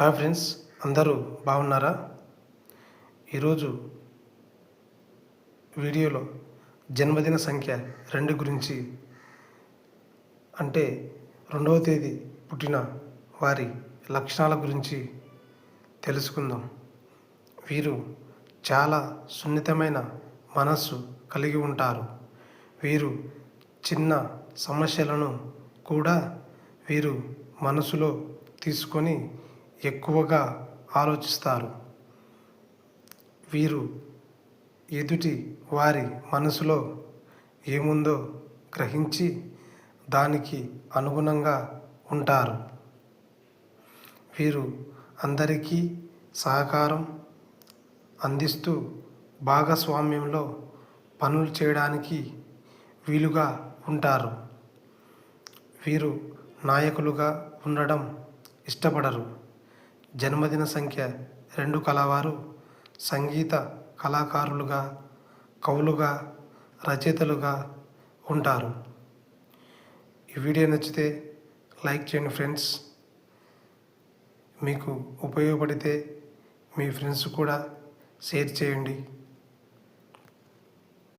Hi friends అందరూ బాగున్నారా? ఈరోజు వీడియోలో జన్మదిన సంఖ్య రెండు గురించి అంటే రెండవ తేదీ పుట్టిన వారి లక్షణాల గురించి తెలుసుకుందాం. వీరు చాలా సున్నితమైన మనస్సు కలిగి ఉంటారు. వీరు చిన్న సమస్యలను కూడా వీరు మనసులో తీసుకొని ఎక్కువగా ఆలోచిస్తారు. వీరు ఎదుటి వారి మనసులో ఏముందో గ్రహించి దానికి అనుగుణంగా ఉంటారు. వీరు అందరికీ సహకారం అందిస్తూ భాగస్వామ్యంలో పనులు చేయడానికి వీలుగా ఉంటారు. వీరు నాయకులుగా ఉండడం ఇష్టపడరు. జన్మదిన సంఖ్య రెండు కలవారు సంగీత కళాకారులుగా కవులుగా రచయితలుగా ఉంటారు. ఈ వీడియో నచ్చితే లైక్ చేయండి ఫ్రెండ్స్. మీకు ఉపయోగపడితే మీ ఫ్రెండ్స్ కూడా షేర్ చేయండి.